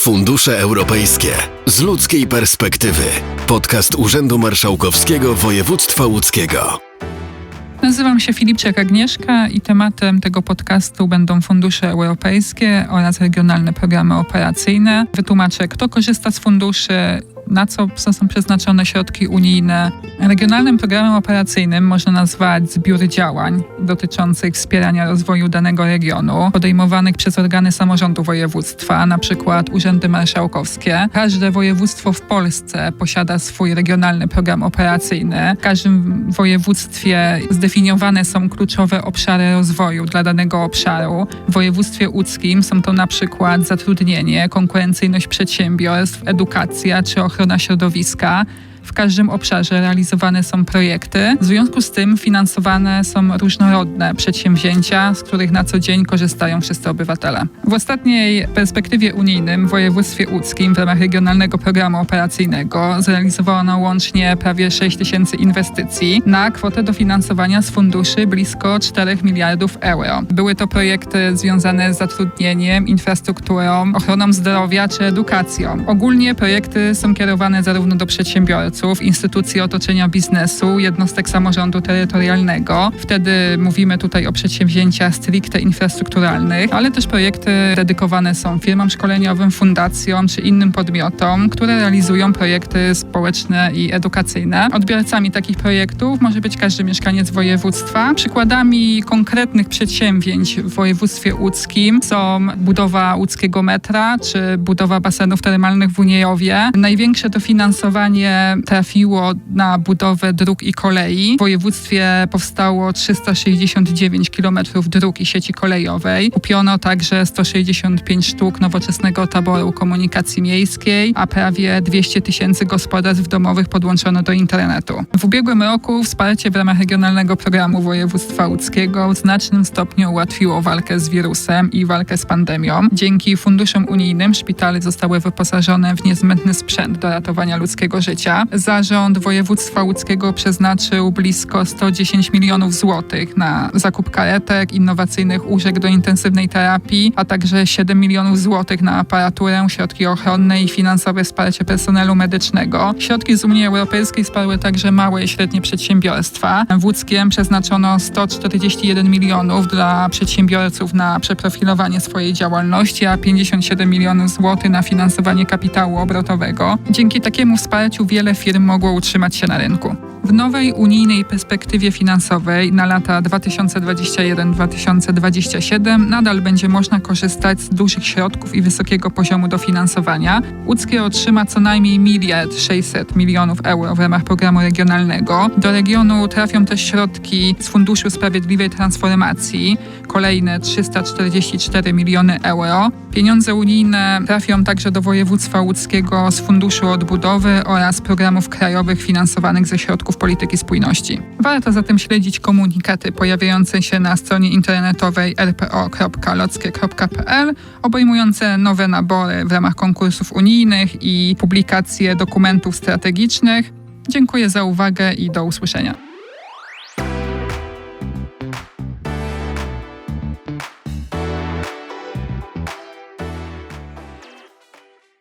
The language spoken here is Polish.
Fundusze Europejskie z ludzkiej perspektywy. Podcast Urzędu Marszałkowskiego Województwa Łódzkiego. Nazywam się Filipczak Agnieszka i tematem tego podcastu będą fundusze europejskie oraz regionalne programy operacyjne. Wytłumaczę, kto korzysta z funduszy, na co są przeznaczone środki unijne. Regionalnym programem operacyjnym można nazwać zbiór działań dotyczących wspierania rozwoju danego regionu, podejmowanych przez organy samorządu województwa, na przykład urzędy marszałkowskie. Każde województwo w Polsce posiada swój regionalny program operacyjny. W każdym województwie zdefiniowane są kluczowe obszary rozwoju dla danego obszaru. W województwie łódzkim są to na przykład zatrudnienie, konkurencyjność przedsiębiorstw, edukacja czy ochrona ochrona środowiska w każdym obszarze realizowane są projekty. W związku z tym finansowane są różnorodne przedsięwzięcia, z których na co dzień korzystają wszyscy obywatele. W ostatniej perspektywie unijnym w województwie łódzkim w ramach regionalnego programu operacyjnego zrealizowano łącznie prawie 6 tysięcy inwestycji na kwotę dofinansowania z funduszy blisko 4 miliardów euro. Były to projekty związane z zatrudnieniem, infrastrukturą, ochroną zdrowia czy edukacją. Ogólnie projekty są kierowane zarówno do przedsiębiorców, instytucji otoczenia biznesu, jednostek samorządu terytorialnego. Wtedy mówimy tutaj o przedsięwzięciach stricte infrastrukturalnych, ale też projekty dedykowane są firmom szkoleniowym, fundacjom czy innym podmiotom, które realizują projekty społeczne i edukacyjne. Odbiorcami takich projektów może być każdy mieszkaniec województwa. Przykładami konkretnych przedsięwzięć w województwie łódzkim są budowa łódzkiego metra czy budowa basenów termalnych w Uniejowie. Największe dofinansowanie trafiło na budowę dróg i kolei. W województwie powstało 369 km dróg i sieci kolejowej. Kupiono także 165 sztuk nowoczesnego taboru komunikacji miejskiej, a prawie 200 tysięcy gospodarstw domowych podłączono do internetu. W ubiegłym roku wsparcie w ramach regionalnego programu województwa łódzkiego w znacznym stopniu ułatwiło walkę z wirusem i walkę z pandemią. Dzięki funduszom unijnym szpitale zostały wyposażone w niezbędny sprzęt do ratowania ludzkiego życia. Zarząd województwa łódzkiego przeznaczył blisko 110 milionów złotych na zakup karetek, innowacyjnych łóżek do intensywnej terapii, a także 7 milionów złotych na aparaturę, środki ochronne i finansowe wsparcie personelu medycznego. Środki z Unii Europejskiej wsparły także małe i średnie przedsiębiorstwa. W Łódzkiem przeznaczono 141 milionów dla przedsiębiorców na przeprofilowanie swojej działalności, a 57 milionów złotych na finansowanie kapitału obrotowego. Dzięki takiemu wsparciu wiele firm mogło utrzymać się na rynku. W nowej unijnej perspektywie finansowej na lata 2021-2027 nadal będzie można korzystać z dużych środków i wysokiego poziomu dofinansowania. Łódzkie otrzyma co najmniej miliard 600 milionów euro w ramach programu regionalnego. Do regionu trafią też środki z Funduszu Sprawiedliwej Transformacji, kolejne 344 miliony euro. Pieniądze unijne trafią także do województwa łódzkiego z Funduszu Odbudowy oraz programów krajowych finansowanych ze środków polityki spójności. Warto zatem śledzić komunikaty pojawiające się na stronie internetowej rpo.lockie.pl obejmujące nowe nabory w ramach konkursów unijnych i publikacje dokumentów strategicznych. Dziękuję za uwagę i do usłyszenia.